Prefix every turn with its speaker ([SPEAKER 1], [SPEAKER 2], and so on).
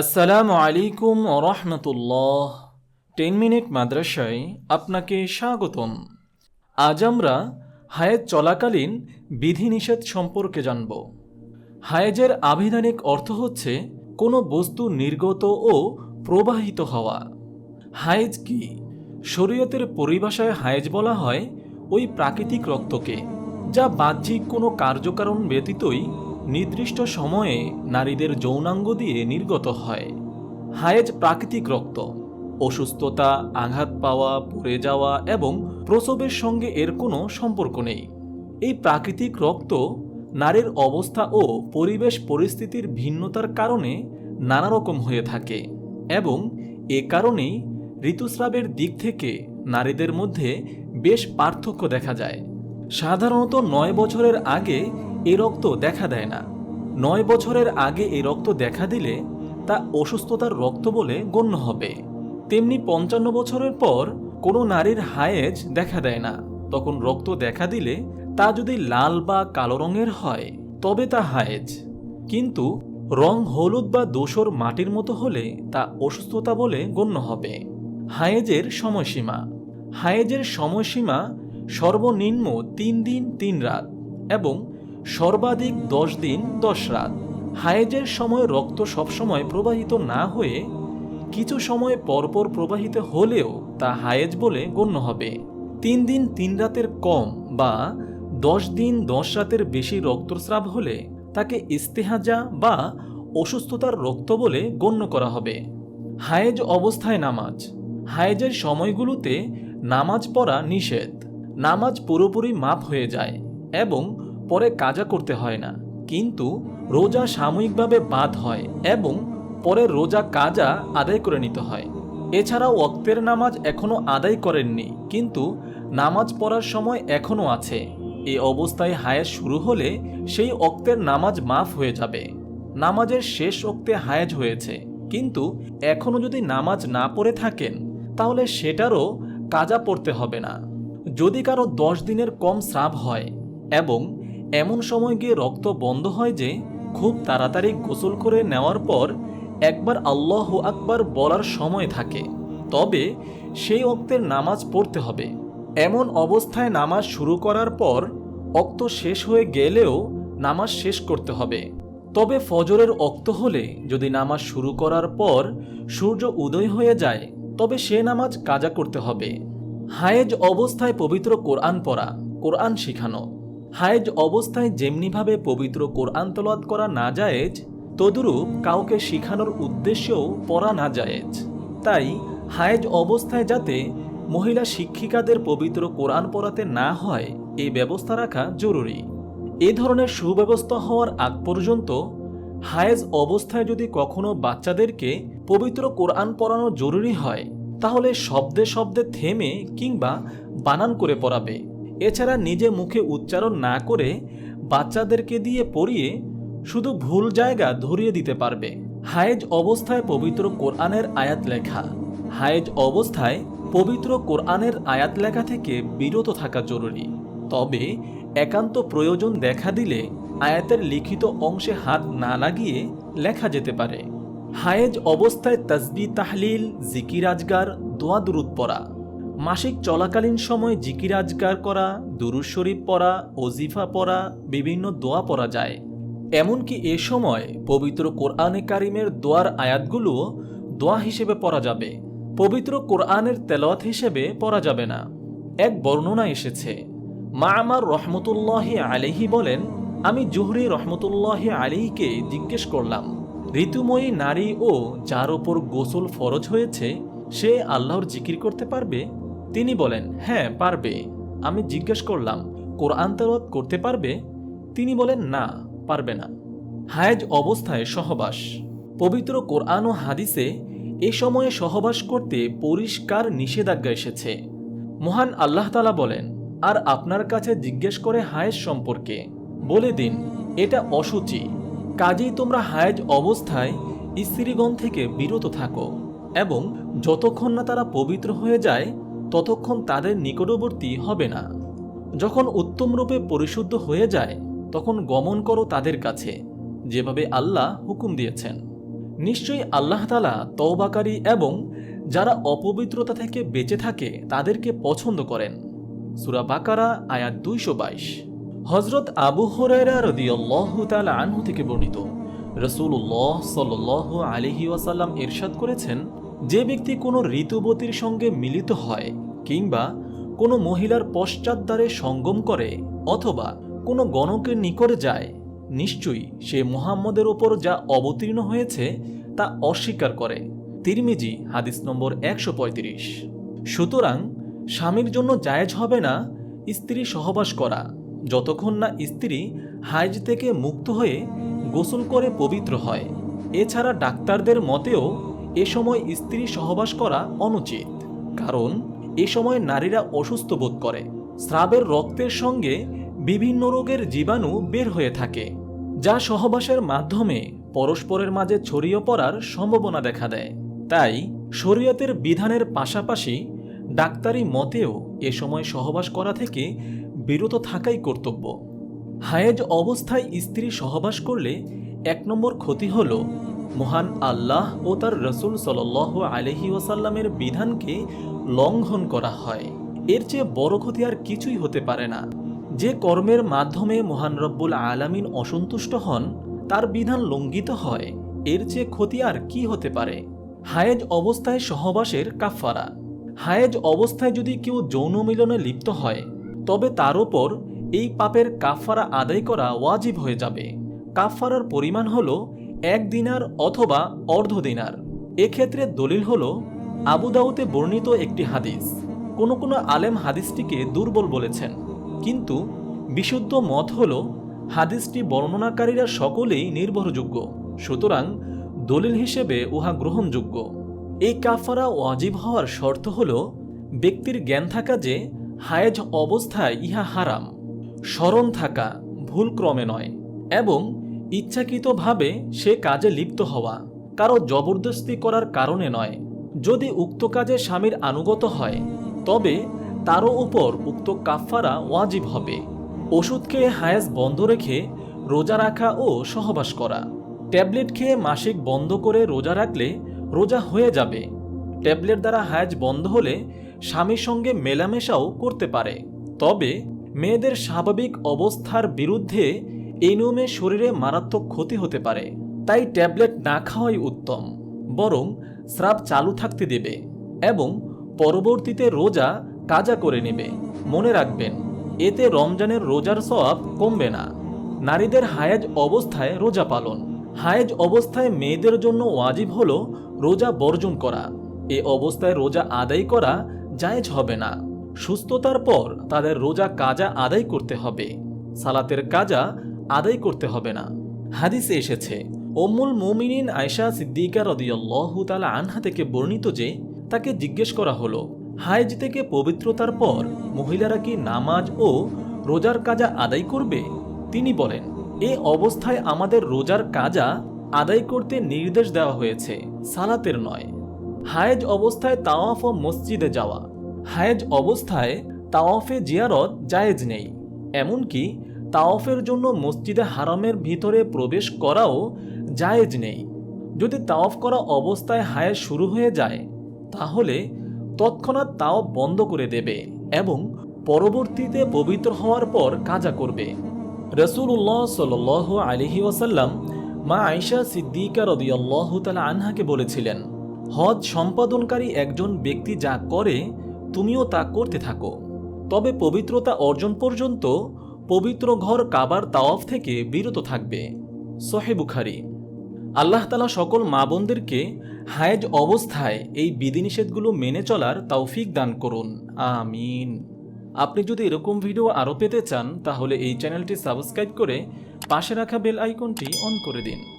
[SPEAKER 1] আসসালামু আলাইকুম রহমতুল্লাহ। Ten minute মাদ্রাসায় আপনাকে স্বাগতম। আজ আমরা হায়েজ চলাকালীন বিধিনিষেধ সম্পর্কে জানব। হায়েজের আবিধানিক অর্থ হচ্ছে কোনো বস্তু নির্গত ও প্রবাহিত হওয়া। হায়েজ কি? শরীয়তের পরিভাষায় হায়েজ বলা হয় ওই প্রাকৃতিক রক্তকে, যা বাহ্যিক কোনো কার্যকারণ ব্যতীতই নির্দিষ্ট সময়ে নারীদের যৌনাঙ্গ দিয়ে নির্গত হয়। হায়েজ প্রাকৃতিক রক্ত, অসুস্থতা, আঘাত পাওয়া, পড়ে যাওয়া এবং প্রসবের সঙ্গে এর কোনো সম্পর্ক নেই। এই প্রাকৃতিক রক্ত নারীর অবস্থা ও পরিবেশ পরিস্থিতির ভিন্নতার কারণে নানা রকম হয়ে থাকে এবং এ কারণেই ঋতুস্রাবের দিক থেকে নারীদের মধ্যে বেশ পার্থক্য দেখা যায়। সাধারণত নয় বছরের আগে এই রক্ত দেখা দেয় না। নয় বছরের আগে এ রক্ত দেখা দিলে তা অসুস্থতার রক্ত বলে গণ্য হবে। তেমনি পঞ্চান্ন বছরের পর কোনো নারীর হায়েজ দেখা দেয় না। তখন রক্ত দেখা দিলে তা যদি লাল বা কালো রঙের হয়, তবে তা হায়েজ। কিন্তু রং হলুদ বা দোসর মাটির মতো হলে তা অসুস্থতা বলে গণ্য হবে। হায়েজের সময়সীমা। হায়েজের সময়সীমা সর্বনিম্ন তিন দিন তিন রাত এবং সর্বাধিক দশ দিন, দশ রাত। হায়েজের সময় রক্ত সবসময় প্রবাহিত না হয়ে কিছু সময় পরপর প্রবাহিত হলেও তা হায়েজ বলে গণ্য হবে। তিন দিন, তিন রাতের কম বা দশ দিন, দশ রাতের বেশি রক্তস্রাব হলে তাকে ইস্তেহাজা বা অসুস্থতার রক্ত বলে গণ্য করা হবে। হায়েজ অবস্থায় নামাজ। হায়েজের সময়গুলোতে নামাজ পড়া নিষেধ। নামাজ পুরোপুরি মাপ হয়ে যায় এবং পরে কাজা করতে হয় না। কিন্তু রোজা সাময়িকভাবে বাদ হয় এবং পরে রোজা কাজা আদায় করে নিতে হয়। এছাড়াও অক্তের নামাজ এখনও আদায় করেননি, কিন্তু নামাজ পড়ার সময় এখনও আছে। এই অবস্থায় হায়েজ শুরু হলে সেই অক্তের নামাজ মাফ হয়ে যাবে। নামাজের শেষ অক্তে হায়েজ হয়েছে, কিন্তু এখনও যদি নামাজ না পড়ে থাকেন, তাহলে সেটারও কাজা পড়তে হবে না। যদি কারও দশ দিনের কম স্রাব হয় এবং এমন সময় গিয়ে রক্ত বন্ধ হয় যে খুব তাড়াতাড়ি গোসল করে নেওয়ার পর একবার আল্লাহ আকবার বলার সময় থাকে। তবে সেই অক্তের নামাজ পড়তে হবে। এমন অবস্থায় নামাজ শুরু করার পর অক্ত শেষ হয়ে গেলেও নামাজ শেষ করতে হবে। তবে ফজরের অক্ত হলে যদি নামাজ শুরু করার পর সূর্য উদয় হয়ে যায়, তবে সে নামাজ কাজা করতে হবে। হায়েজ অবস্থায় পবিত্র কোরআন পড়া, কোরআন শিখানো। হায়েজ অবস্থায় যেমনিভাবে পবিত্র কোরআন তলাত করা না যায়জ তদুরূপ কাউকে শিখানোর উদ্দেশ্যেও পড়া না যায়জ তাই হায়েজ অবস্থায় যাতে মহিলা শিক্ষিকাদের পবিত্র কোরআন পড়াতে না হয় এই ব্যবস্থা রাখা জরুরি। এ ধরনের সুব্যবস্থা হওয়ার আগ পর্যন্ত হায়েজ অবস্থায় যদি কখনো বাচ্চাদেরকে পবিত্র কোরআন পড়ানো জরুরি হয়, তাহলে শব্দে শব্দে থেমে কিংবা বানান করে পড়াবে। এছাড়া নিজে মুখে উচ্চারণ না করে বাচ্চাদেরকে দিয়ে পড়িয়ে শুধু ভুল জায়গা ধরিয়ে দিতে পারবে। হায়েজ অবস্থায় পবিত্র কোরআনের আয়াত লেখা। হায়েজ অবস্থায় পবিত্র কোরআনের আয়াত লেখা থেকে বিরত থাকা জরুরি। তবে একান্ত প্রয়োজন দেখা দিলে আয়াতের লিখিত অংশে হাত না লাগিয়ে লেখা যেতে পারে। হায়েজ অবস্থায় তসবি, তাহলিল, জিকির আজগার, দোয়া, দুরুদ পড়া। মাসিক চলাকালীন সময় জিকির আজগার করা, দুরুদ শরীফ পড়া, ওজিফা পড়া, বিভিন্ন দোয়া পড়া যায়। এমনকি এ সময় পবিত্র কোরআনে কারিমের দোয়ার আয়াতগুলো দোয়া হিসেবে পড়া যাবে। পবিত্র কোরআনের তেলাওয়াত হিসেবে পড়া যাবে না। এক বর্ণনা এসেছে। মা আমার রহমতুল্লাহ আলিহি বলেন, আমি জুহরি রহমতুল্লাহ আলিহিকে জিজ্ঞেস করলাম, ঋতুময়ী নারী ও যার ওপর গোসল ফরজ হয়েছে, সে আল্লাহর জিকির করতে পারবে? তিনি বলেন হ্যাঁ পারবে। আমি জিজ্ঞেস করলাম, কোরআন তেলাওয়াত করতে পারবে? তিনি বলেন, না, পারবে না। হায়েজ অবস্থায় সহবাস। পবিত্র কোরআন ও হাদিসে এ সময়ে সহবাস করতে পরিষ্কার নিষেধাজ্ঞা এসেছে। মহান আল্লাহ তালা বলেন, আর আপনার কাছে জিজ্ঞেস করে হায়েজ সম্পর্কে। বলে দিন, এটা অসুচি। কাজেই তোমরা হায়েজ অবস্থায় স্ত্রীগণ থেকে বিরত থাকো এবং যতক্ষণ না তারা পবিত্র হয়ে যায় ততক্ষণ তাদের নিকটবর্তী হবে না। যখন উত্তম রূপে পরিশুদ্ধ হয়ে যায়, তখন গমন করো তাদের কাছে, যেভাবে আল্লাহ হুকুম দিয়েছেন। নিশ্চয়ই আল্লাহ তালা তওবাকারী এবং যারা অপবিত্রতা থেকে বেঁচে থাকে, তাদেরকে পছন্দ করেন। সুরা বাকারা, আয়াত দুইশো বাইশ। হজরত আবু হরাইরা রদিয়াল্লাহু তাআলা আনহু থেকে বর্ণিত রসুল্লাহ সাল আলিহি ওয়াসাল্লাম এরশাদ করেছেন যে ব্যক্তি কোনো ঋতুবতীর সঙ্গে মিলিত হয় কিংবা কোনো মহিলার পশ্চাৎদ্বারে সঙ্গম করে অথবা কোনো গণকের নিকটে যায়, নিশ্চয়ই সে মুহাম্মদের ওপর যা অবতীর্ণ হয়েছে তা অস্বীকার করে। তিরমিজি, হাদিস নম্বর একশো পঁয়ত্রিশ। সুতরাং স্বামীর জন্য জায়েজ হবে না স্ত্রী সহবাস করা, যতক্ষণ না স্ত্রী হাইজ থেকে মুক্ত হয়ে গোসল করে পবিত্র হয়। এছাড়া ডাক্তারদের মতেও এ সময় স্ত্রী সহবাস করা অনুচিত, কারণ এ সময় নারীরা অসুস্থ বোধ করে। স্রাবের রক্তের সঙ্গে বিভিন্ন রোগের জীবাণু বের হয়ে থাকে, যা সহবাসের মাধ্যমে পরস্পরের মাঝে ছড়িয়ে পড়ার সম্ভাবনা দেখা দেয়। তাই শরীয়তের বিধানের পাশাপাশি ডাক্তারি মতেও এ সময় সহবাস করা থেকে বিরত থাকাই কর্তব্য। হায়েজ অবস্থায় স্ত্রী সহবাস করলে এক নম্বর ক্ষতি হল মহান আল্লাহ ও তার রসুল সাল আলহি ওসাল্লামের বিধানকে লঙ্ঘন করা হয়। এর চেয়ে বড় ক্ষতি আর কিছুই হতে পারে না। যে কর্মের মাধ্যমে মহান রব্বুল আলামিন অসন্তুষ্ট হন, তার বিধান লঙ্ঘিত হয়। এর চেয়ে ক্ষতি আর কি হতে পারে? হায়েজ অবস্থায় সহবাসের কাফারা হায়েজ অবস্থায় যদি কেউ যৌন মিলনে লিপ্ত হয়, তবে তার ওপর এই পাপের কাফারা আদায় করা ওয়াজিব হয়ে যাবে। কাফারার পরিমাণ হল এক দিনার অথবা অর্ধ দিনার এক্ষেত্রে দলিল হল আবুদাউতে বর্ণিত একটি হাদিস। কোনো কোনো আলেম হাদিসটিকে দুর্বল বলেছেন। কিন্তু বিশুদ্ধ মত হল, হাদিসটি বর্ণনাকারীরা সকলেই নির্ভরযোগ্য। সুতরাং দলিল হিসেবে উহা গ্রহণযোগ্য। এই কাফারা ওয়াজিব হওয়ার শর্ত হল, ব্যক্তির জ্ঞান থাকা যে হায়েজ অবস্থায় ইহা হারাম। স্মরণ থাকা ভুলক্রমে নয়। এবং ইচ্ছাকৃতভাবে সে কাজে লিপ্ত হওয়া কারও জবরদস্তি করার কারণে নয়। যদি উক্ত কাজে স্বামীর আনুগত হয়, তবে তারও উপর উক্ত কাফারা ওয়াজিব হবে। ওষুধ খেয়ে হায়াজ বন্ধ রেখে রোজা রাখা ও সহবাস করা। ট্যাবলেট খেয়ে মাসিক বন্ধ করে রোজা রাখলে রোজা হয়ে যাবে। ট্যাবলেট দ্বারা হায়াজ বন্ধ হলে স্বামীর সঙ্গে মেলামেশাও করতে পারে। তবে মেয়েদের স্বাভাবিক অবস্থার বিরুদ্ধে এই নিয়মে শরীরে মারাত্মক ক্ষতি হতে পারে, তাই ট্যাবলেট না খাওয়াই উত্তম, বরং স্রাব চালু থাকতে দেবে এবং পরবর্তীতে রোজা কাজা করে নেবে। মনে রাখবেন, এতে রমজানের রোজার সওয়াব কমবে না। নারীদের হায়েজ অবস্থায় রোজা পালন। হায়েজ অবস্থায় মেয়েদের জন্য ওয়াজিব হল রোজা বর্জন করা। এ অবস্থায় রোজা আদায় করা জায়েজ হবে না। সুস্থতার পর তাদের রোজা কাজা আদায় করতে হবে। সালাতের কাজা আদায় করতে হবে না। হাদিসে এসেছে ওম্মুল মুমিনিন আয়সা সিদ্দিকা রদিয়াল্লাহু তালা আনহা থেকে বর্ণিত যে, তাকে জিজ্ঞেস করা হলো হাইজ থেকে পবিত্রতার পর মহিলারা কি নামাজ ও রোজার কাজা আদায় করবে? তিনি বলেন, এ অবস্থায় আমাদের রোজার কাজা আদায় করতে নির্দেশ দেওয়া হয়েছে, সালাতের নয়। হায়েজ অবস্থায় তাওয়াফ ও মসজিদে যাওয়া। হায়েজ অবস্থায় তাওয়াফে জিয়ারত জায়েজ নেই। এমনকি তাওয়াফের জন্য মসজিদে হারামের ভিতরে প্রবেশ করাও জায়েজ নেই। যদি তাওফ করা অবস্থায় হায়েজ শুরু হয়ে যায়, তাহলে তৎক্ষণাৎ তাও বন্ধ করে দেবে এবং পরবর্তীতে পবিত্র হওয়ার পর কাজা করবে। রসুল্লাহ সাল আলিহি ওয়াসাল্লাম মা আয়সা সিদ্দিকা রদিয়াল্লাহ তালা আনহাকে বলেছিলেন, হজ সম্পাদনকারী একজন ব্যক্তি যা করে, তুমিও তা করতে থাকো। তবে পবিত্রতা অর্জন পর্যন্ত পবিত্র ঘর কাবার তাওয়াফ থেকে বিরত থাকবে। সোহে বুখারি। আল্লাহ তালা সকল মা বোনদেরকে হায়েজ অবস্থায় এই বিধিনিষেধগুলো মেনে চলার তৌফিক দান করুন। আমিন। আপনি যদি এরকম ভিডিও আরও পেতে চান, তাহলে এই চ্যানেলটি সাবস্ক্রাইব করে পাশে রাখা বেল আইকনটি অন করে দিন।